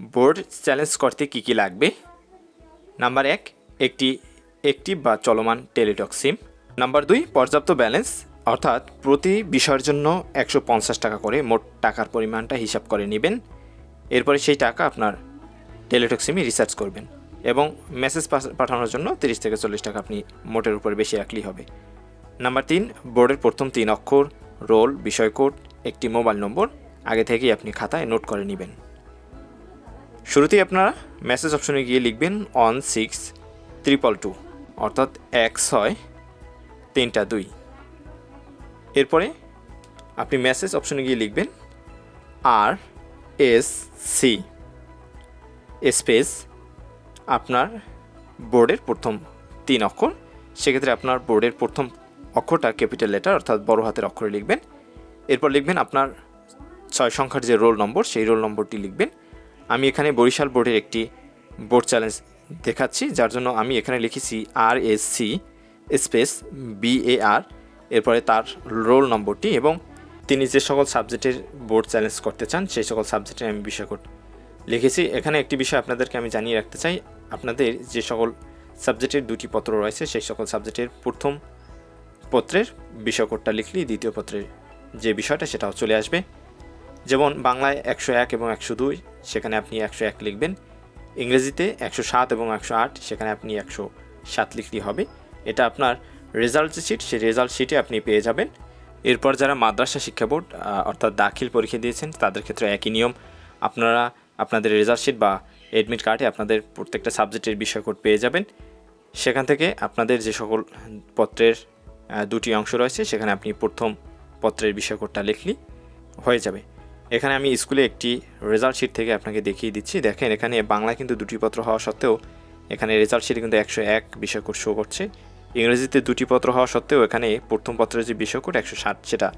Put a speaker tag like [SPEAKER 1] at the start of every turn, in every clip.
[SPEAKER 1] Board challenge করতে কী কী লাগবে? Number এক, একটি একটি বা চলমান টেলিটক সিম। নাম্বার দুই, পর্যাপ্ত ব্যালেন্স, অর্থাৎ প্রতি বিষয়ের জন্য একশো পঞ্চাশ টাকা করে মোট টাকার পরিমাণটা হিসাব করে নেবেন। এরপরে সেই টাকা আপনার টেলিটক সিমে রিচার্জ করবেন এবং মেসেজ পাঠানোর জন্য তিরিশ থেকে চল্লিশ টাকা আপনি মোটের উপর বেশি রাখলেই হবে। নাম্বার তিন, বোর্ডের প্রথম তিন অক্ষর, রোল বিষয় কোড একটি মোবাইল নম্বর আগে থেকেই আপনি খাতায় নোট করে নেবেন। শুরুতেই আপনারা মেসেজ অপশনে গিয়ে লিখবেন ওয়ান সিক্স ত্রিপল টু অর্থাৎ এক ছয় তিনটা দুই। এরপরে আপনি মেসেজ অপশনে গিয়ে লিখবেন আর এস সি স্পেস আপনার বোর্ডের প্রথম তিন অক্ষর। সেক্ষেত্রে আপনার বোর্ডের প্রথম অক্ষরটা ক্যাপিটাল লেটার অর্থাৎ বড় হাতের অক্ষরে লিখবেন। এরপর লিখবেন আপনার ছয় সংখ্যার যে রোল নম্বর সেই রোল নম্বরটি লিখবেন। আমি এখানে বরিশাল বোর্ডের একটি বোর্ড চ্যালেঞ্জ দেখাচ্ছি, যার জন্য আমি এখানে লিখেছি R S C space B A R, এরপরে তার রোল নম্বরটি এবং তিনি যে সকল সাবজেক্টের বোর্ড চ্যালেঞ্জ করতে চান, সেই সকল সাবজেক্টে আমি বিষয় লিখেছি। এখানে একটি বিষয় আপনাদেরকে আমি জানিয়ে রাখতে চাই, আপনাদের যে সকল সাবজেক্টের দুটি পত্র রয়েছে, সেই সকল সাবজেক্টের প্রথম পত্রের বিষয় কোডটা লিখলেই দ্বিতীয় পত্রের যে বিষয়টা, সেটাও চলে আসবে। যেমন বাংলায় একশো এক এবং একশো দুই, সেখানে আপনি একশো এক লিখবেন। ইংরেজিতে একশো সাত এবং একশো আট, সেখানে আপনি একশো সাত লিখলেই হবে। এটা আপনার রেজাল্ট যে শিট, সেই রেজাল্ট শিটে আপনি পেয়ে যাবেন। এরপর যারা মাদ্রাসা শিক্ষা বোর্ড অর্থাৎ দাখিল পরীক্ষা দিয়েছেন, তাদের ক্ষেত্রে একই নিয়ম। আপনারা আপনাদের রেজাল্ট শিট বা এডমিট কার্ডে আপনাদের প্রত্যেকটা সাবজেক্টের বিষয় কোড পেয়ে যাবেন। সেখান থেকে আপনাদের যে সকল পত্রের দুটি অংশ রয়েছে, সেখানে আপনি প্রথম পত্রের বিষয় কোডটা লিখলি হয়ে যাবে। এখানে আমি স্কুলে একটি রেজাল্ট শিট থেকে আপনাকে দেখিয়ে দিচ্ছি। দেখেন, এখানে বাংলা কিন্তু দুটি পত্র হওয়া সত্ত্বেও এখানে রেজাল্ট শিটে কিন্তু একশো এক বিষয় কোড শো করছে। ইংরেজিতে দুটি পত্র হওয়া সত্ত্বেও এখানে প্রথম পত্রের যে বিষয় কোড একশো ষাট সেটা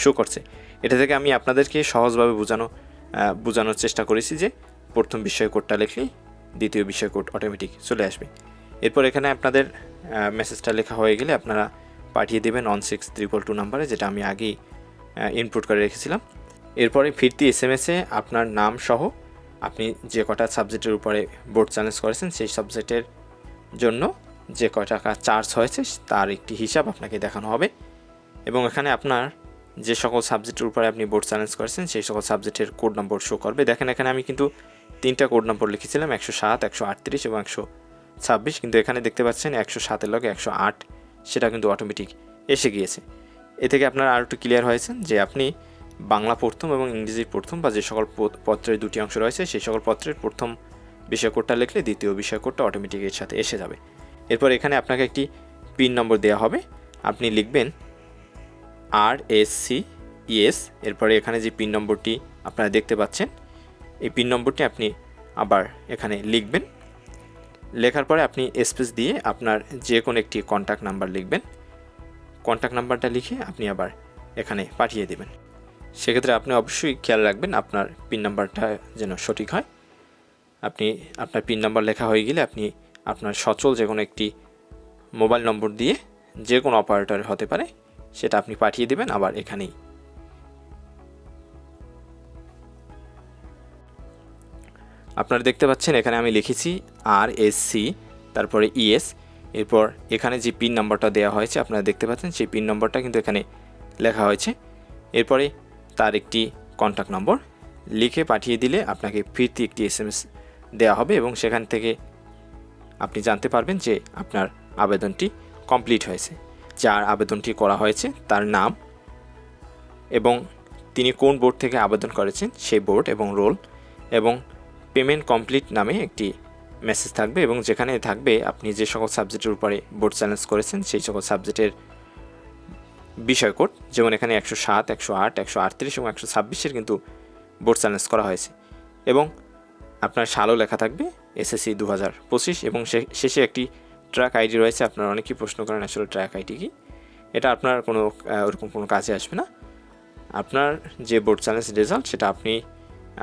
[SPEAKER 1] শো করছে। এটা থেকে আমি আপনাদেরকে সহজভাবে বোঝানো বোঝানোর চেষ্টা করেছি যে প্রথম বিষয় কোডটা লিখলেই দ্বিতীয় বিষয় কোড অটোমেটিক চলে আসবে। এরপর এখানে আপনাদের মেসেজটা লেখা হয়ে গেলে আপনারা পাঠিয়ে দেবেন অন সিক্স ত্রিপল টু নাম্বারে যেটা আমি আগেই ইনপুট করে রেখেছিলাম। এরপরে ফিরতি এস এম এসে আপনার নাম সহ আপনি যে কটা সাবজেক্টের উপরে বোর্ড চ্যালেঞ্জ করেছেন সেই সাবজেক্টের জন্য যে কয় টাকা চার্জ হয়েছে তার একটি হিসাব আপনাকে দেখানো হবে। এবং এখানে আপনার যে সকল সাবজেক্টের উপরে আপনি বোর্ড চ্যালেঞ্জ করেছেন সেই সকল সাবজেক্টের কোড নম্বর শো করবে। দেখেন এখানে আমি কিন্তু তিনটা কোড নম্বর লিখেছিলাম, একশো সাত, একশো আটত্রিশ এবং একশো ছাব্বিশ। কিন্তু এখানে দেখতে পাচ্ছেন একশো সাতের লগে একশো আট, সেটা কিন্তু অটোমেটিক এসে গিয়েছে। এ থেকে আপনার আরও একটু ক্লিয়ার হয়েছেন যে আপনি বাংলা প্রথম এবং ইংরেজির প্রথম বা যে সকল পত্রের দুটি অংশ রয়েছে, সেই সকল পত্রের প্রথম বিষয় কোডটা লিখলে দ্বিতীয় বিষয় কোডটা অটোমেটিক এর সাথে এসে যাবে। এরপর এখানে আপনাকে একটি পিন নম্বর দেওয়া হবে। আপনি লিখবেন আর এস সি ইএস এরপরে এখানে যে পিন নম্বরটি আপনারা দেখতে পাচ্ছেন, এই পিন নম্বরটি আপনি আবার এখানে লিখবেন। লেখার পরে আপনি স্পেস দিয়ে আপনার যে কোনো একটি কন্ট্যাক্ট নাম্বার লিখবেন। কন্ট্যাক্ট নাম্বারটা লিখে আপনি আবার এখানে পাঠিয়ে দেবেন। সেক্ষেত্রে আপনি অবশ্যই খেয়াল রাখবেন আপনার পিন নাম্বারটা যেন সঠিক হয়। আপনি, আপনার পিন নাম্বার লেখা হয়ে গেলে আপনি আপনার সচল যে কোনো একটি মোবাইল নম্বর দিয়ে যে কোনো অপারেটর হতে পারে, সেটা আপনি পাঠিয়ে দেবেন আবার এখানেই। আপনারা দেখতে পাচ্ছেন এখানে আমি লিখেছি আর এস সি তারপরে ইএস এরপর এখানে যে পিন নাম্বারটা দেওয়া হয়েছে, আপনারা দেখতে পাচ্ছেন সেই পিন নম্বরটা কিন্তু এখানে লেখা হয়েছে। এরপরে তার একটি কন্ট্যাক্ট নম্বর লিখে পাঠিয়ে দিলে আপনাকে ফিরতি একটি এস দেওয়া হবে এবং সেখান থেকে আপনি জানতে পারবেন যে আপনার আবেদনটি কমপ্লিট হয়েছে। যার আবেদনটি করা হয়েছে তার নাম এবং তিনি কোন বোর্ড থেকে আবেদন করেছেন সেই বোর্ড এবং রোল এবং পেমেন্ট কমপ্লিট নামে একটি মেসেজ থাকবে এবং যেখানে থাকবে আপনি যে সকল সাবজেক্টের উপরে বোর্ড চ্যালেঞ্জ করেছেন সেই সকল সাবজেক্টের বিষয় কোড, যেমন এখানে একশো সাত, একশো আট, একশো আটত্রিশ এবং একশো ছাব্বিশের কিন্তু বোর্ড চ্যালেঞ্জ করা হয়েছে। এবং আপনার সালও লেখা থাকবে, এসএসসি দু হাজার পঁচিশ এবং শেষে একটি ট্র্যাক আইডি রয়েছে, আপনার অনেকেই প্রশ্ন করেন আসলে ট্র্যাক আইডি কি? এটা আপনার কোনো ওরকম কোনো কাজে আসবে না। আপনার যে বোর্ড চ্যালেঞ্জ রেজাল্ট, সেটা আপনি,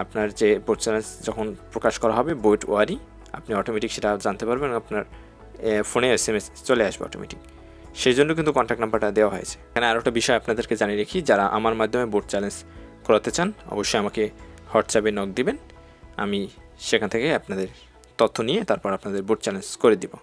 [SPEAKER 1] আপনার যে বোর্ড চ্যালেঞ্জ যখন প্রকাশ করা হবে বোর্ড ওয়ারি, আপনি অটোমেটিক সেটা জানতে পারবেন, আপনার ফোনে এস এম এস চলে আসবে অটোমেটিক সেই জন্য কিন্তু কন্ট্যাক্ট নাম্বারটা দেওয়া হয়েছে। এখানে আরও একটা বিষয় আপনাদেরকে জানিয়ে রাখি, যারা আমার মাধ্যমে বোর্ড চ্যালেঞ্জ করাতে চান, অবশ্যই আমাকে হোয়াটসঅ্যাপে নক দিবেন। আমি সেখান থেকে আপনাদের তথ্য নিয়ে তারপর আপনাদের বোর্ড চ্যালেঞ্জ করে দিব।